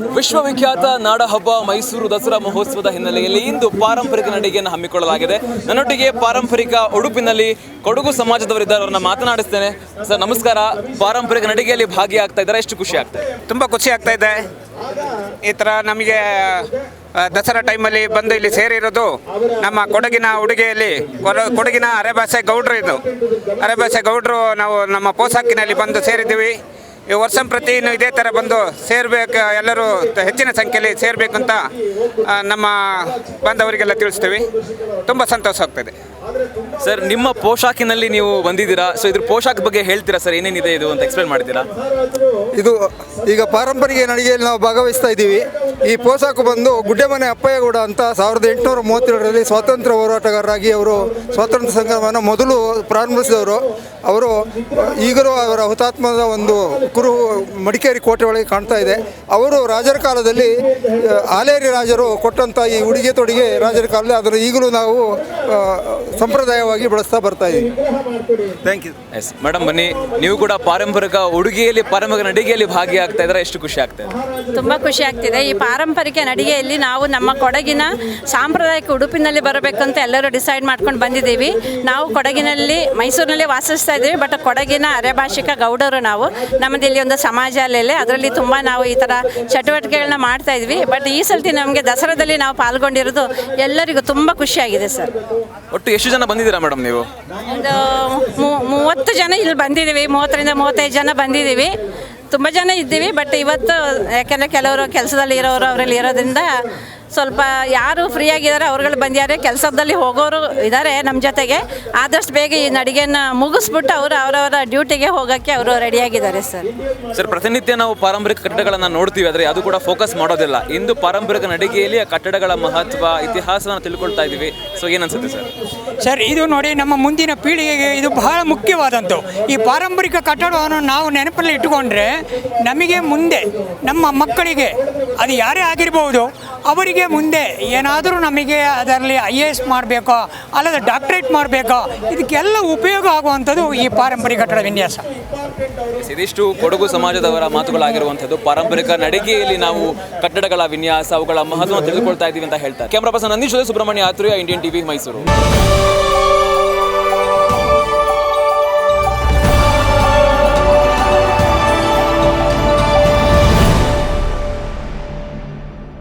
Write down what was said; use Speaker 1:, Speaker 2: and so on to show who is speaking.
Speaker 1: ವಿಶ್ವವಿಖ್ಯಾತ ನಾಡ ಹಬ್ಬ ಮೈಸೂರು ದಸರಾ ಮಹೋತ್ಸವದ ಹಿನ್ನೆಲೆಯಲ್ಲಿ ಇಂದು ಪಾರಂಪರಿಕ ನಡಿಗೆಯನ್ನು ಹಮ್ಮಿಕೊಳ್ಳಲಾಗಿದೆ. ನನ್ನೊಟ್ಟಿಗೆ ಪಾರಂಪರಿಕ ಉಡುಪಿನಲ್ಲಿ ಕೊಡಗು ಸಮಾಜದವರಿದ್ದಾರೆ, ಅವರನ್ನ ಮಾತನಾಡಿಸ್ತೇನೆ. ಸರ್, ನಮಸ್ಕಾರ. ಪಾರಂಪರಿಕ ನಡಿಗೆಯಲ್ಲಿ ಭಾಗಿಯಾಗ್ತಾ ಇದ್ದಾರೆ, ಎಷ್ಟು ಖುಷಿ ಆಗ್ತದೆ
Speaker 2: ತುಂಬಾ ಖುಷಿ ಆಗ್ತಾ ಇದೆ. ಈ ಥರ ನಮಗೆ ದಸರಾ ಟೈಮಲ್ಲಿ ಬಂದು ಇಲ್ಲಿ ಸೇರಿರೋದು ನಮ್ಮ ಕೊಡಗಿನ ಉಡುಗೆಯಲ್ಲಿ. ಕೊಡ- ಕೊಡಗಿನ ಅರೆಭಾಷೆ ಗೌಡ್ರು ಇದು. ಅರೆಭಾಷೆ ಗೌಡ್ರು ನಾವು ನಮ್ಮ ಪೋಸಾಕಿನಲ್ಲಿ ಬಂದು ಸೇರಿದ್ದೀವಿ. ಈ ವರ್ಷ ಪ್ರತಿ ಇದೇ ಥರ ಬಂದು ಸೇರ್ಬೇಕು ಎಲ್ಲರೂ ಹೆಚ್ಚಿನ ಸಂಖ್ಯೆಯಲ್ಲಿ ಸೇರಬೇಕು ಅಂತ ನಮ್ಮ ಬಾಂಧವರಿಗೆಲ್ಲ ತಿಳಿಸ್ತೀವಿ. ತುಂಬ ಸಂತೋಷ ಆಗ್ತದೆ.
Speaker 1: ಸರ್ ನಿಮ್ಮ ಪೋಷಾಕಿನಲ್ಲಿ ನೀವು ಬಂದಿದ್ದೀರಾ? ಸೊ ಇದ್ರ ಪೋಷಾಕ್ ಬಗ್ಗೆ ಹೇಳ್ತೀರಾ ಸರ್? ಏನೇನಿದೆ ಇದು ಅಂತ ಎಕ್ಸ್ಪ್ಲೇನ್ ಮಾಡ್ತೀರಾ
Speaker 3: ಇದು ಈಗ ಪಾರಂಪರಿಕ ನಡಿಗೆಯಲ್ಲಿ ನಾವು ಭಾಗವಹಿಸ್ತಾ ಇದ್ದೀವಿ. ಈ ಪೋಸಾಕು ಬಂದು ಗುಡ್ಡೆಮನೆ ಅಪ್ಪಯ್ಯಗೌಡ ಅಂತ ಸಾವಿರದ ಎಂಟುನೂರ ಮೂವತ್ತೇಳರಲ್ಲಿ ಸ್ವಾತಂತ್ರ್ಯ ಹೋರಾಟಗಾರರಾಗಿ ಅವರು ಸ್ವಾತಂತ್ರ್ಯ ಸಂಗ್ರಾಮವನ್ನು ಮೊದಲು ಪ್ರಾರಂಭಿಸಿದವರು. ಅವರು ಈಗಲೂ ಅವರ ಹುತಾತ್ಮದ ಒಂದು ಕುರು ಮಡಿಕೇರಿ ಕೋಟೆ ಒಳಗೆ ಕಾಣ್ತಾ ಇದೆ. ಅವರು ರಾಜರ ಕಾಲದಲ್ಲಿ ಆಲೇರಿ ರಾಜರು ಕೊಟ್ಟಂಥ ಈ ಉಡುಗೆ ತೊಡುಗೆ ರಾಜರ ಕಾಲದಲ್ಲಿ ಅದನ್ನು ಈಗಲೂ ನಾವು ಸಂಪ್ರದಾಯವಾಗಿ ಬಳಸ್ತಾ ಬರ್ತಾ ಇದ್ದೀವಿ
Speaker 1: ಥ್ಯಾಂಕ್ ಯು ಎಸ್ ಮೇಡಮ್ ಬನ್ನಿ. ನೀವು ಕೂಡ ಪಾರಂಪರಿಕ ಉಡುಗೆಯಲ್ಲಿ ಪಾರಂಪರಿಕ ನಡಿಗೆಯಲ್ಲಿ ಭಾಗಿಯಾಗ್ತಾ ಇದ್ದಾರೆ ಎಷ್ಟು ಖುಷಿ ಆಗ್ತಾ ಇದೆ?
Speaker 4: ತುಂಬ ಖುಷಿ ಆಗ್ತಿದೆ. ಈ ಪಾರಂಪರಿಕ ನಡಿಗೆಯಲ್ಲಿ ನಾವು ನಮ್ಮ ಕೊಡಗಿನ ಸಾಂಪ್ರದಾಯಿಕ ಉಡುಪಿನಲ್ಲಿ ಬರಬೇಕಂತ ಎಲ್ಲರೂ ಡಿಸೈಡ್ ಮಾಡ್ಕೊಂಡು ಬಂದಿದ್ದೀವಿ. ನಾವು ಕೊಡಗಿನಲ್ಲಿ ಮೈಸೂರಿನಲ್ಲಿ ವಾಸಿಸ್ತಾ ಇದ್ದೀವಿ ಬಟ್ ಕೊಡಗಿನ ಅರೆಭಾಷಿಕ ಗೌಡರು ನಾವು. ನಮ್ಮದು ಇಲ್ಲಿ ಒಂದು ಸಮಾಜ ಅಲ್ಲೇ ಅದರಲ್ಲಿ ತುಂಬ ನಾವು ಈ ಥರ ಚಟುವಟಿಕೆಗಳನ್ನ ಮಾಡ್ತಾ ಇದ್ವಿ. ಬಟ್ ಈ ಸಲತಿ ನಮಗೆ ದಸರಾದಲ್ಲಿ ನಾವು ಪಾಲ್ಗೊಂಡಿರೋದು ಎಲ್ಲರಿಗೂ ತುಂಬ ಖುಷಿಯಾಗಿದೆ ಸರ್.
Speaker 1: ಒಟ್ಟು ಎಷ್ಟು ಜನ ಬಂದಿದ್ದೀರಾ ಮೇಡಮ್ ನೀವು?
Speaker 4: ಒಂದು ಮೂವತ್ತು ಜನ ಇಲ್ಲಿ ಬಂದಿದ್ದೀವಿ. ಮೂವತ್ತರಿಂದ ಮೂವತ್ತೈದು ಜನ ಬಂದಿದ್ದೀವಿ. ತುಂಬ ಜನ ಇದ್ದೀವಿ ಬಟ್ ಇವತ್ತು ಯಾಕೆಂದರೆ ಕೆಲವರು ಕೆಲಸದಲ್ಲಿ ಇರೋರು ಅವರಲ್ಲಿ ಇರೋದ್ರಿಂದ ಸ್ವಲ್ಪ ಯಾರು ಫ್ರೀ ಆಗಿದ್ದಾರೆ ಅವ್ರುಗಳು ಬಂದಿದ್ದಾರೆ ಕೆಲಸದಲ್ಲಿ ಹೋಗೋರು ಇದ್ದಾರೆ ನಮ್ಮ ಜೊತೆಗೆ. ಆದಷ್ಟು ಬೇಗ ಈ ನಡಿಗೆಯನ್ನು ಮುಗಿಸ್ಬಿಟ್ಟು ಅವರು ಅವರವರ ಡ್ಯೂಟಿಗೆ ಹೋಗೋಕ್ಕೆ ಅವರು ರೆಡಿಯಾಗಿದ್ದಾರೆ ಸರ್.
Speaker 1: ಸರ್ ಪ್ರತಿನಿತ್ಯ ನಾವು ಪಾರಂಪರಿಕ ಕಟ್ಟಡಗಳನ್ನು ನೋಡ್ತೀವಿ ಆದರೆ ಅದು ಕೂಡ ಫೋಕಸ್ ಮಾಡೋದಿಲ್ಲ. ಇಂದು ಪಾರಂಪರಿಕ ನಡಿಗೆಯಲ್ಲಿ ಆ ಕಟ್ಟಡಗಳ ಮಹತ್ವ ಇತಿಹಾಸವನ್ನು ತಿಳ್ಕೊಳ್ತಾ ಇದ್ದೀವಿ. ಸೊ ಏನನ್ಸುತ್ತೆ ಅನ್ಸುತ್ತೆ ಸರ್?
Speaker 5: ಸರ್ ಇದು ನೋಡಿ ನಮ್ಮ ಮುಂದಿನ ಪೀಳಿಗೆಗೆ ಇದು ಬಹಳ ಮುಖ್ಯವಾದಂಥವು ಈ ಪಾರಂಪರಿಕ ಕಟ್ಟಡವನ್ನು ನಾವು ನೆನಪಲ್ಲಿ ಇಟ್ಟುಕೊಂಡ್ರೆ ನಮಗೆ ಮುಂದೆ ನಮ್ಮ ಮಕ್ಕಳಿಗೆ ಅದು ಯಾರೇ ಆಗಿರ್ಬೋದು ಅವರಿಗೆ ಮುಂದೆ ಏನಾದರೂ ನಮಗೆ ಅದರಲ್ಲಿ ಐ ಎ ಎಸ್ ಮಾಡಬೇಕೋ ಅಲ್ಲದೆ ಡಾಕ್ಟ್ರೇಟ್ ಮಾಡಬೇಕೋ ಇದಕ್ಕೆಲ್ಲ ಉಪಯೋಗ ಆಗುವಂಥದ್ದು ಈ ಪಾರಂಪರಿಕ ಕಟ್ಟಡ ವಿನ್ಯಾಸ.
Speaker 1: ಇದಿಷ್ಟು ಕೊಡಗು ಸಮಾಜದವರ ಮಾತುಗಳಾಗಿರುವಂಥದ್ದು. ಪಾರಂಪರಿಕ ನಡಿಗೆಯಲ್ಲಿ ನಾವು ಕಟ್ಟಡಗಳ ವಿನ್ಯಾಸ, ಅವುಗಳ ಮಹತ್ವವನ್ನು ತಿಳಿದುಕೊಳ್ತಾ ಇದ್ದೀವಿ ಅಂತ ಹೇಳ್ತಾರೆ. Camera person Nandish Subrahmanya Athreya Indian TV Mysuru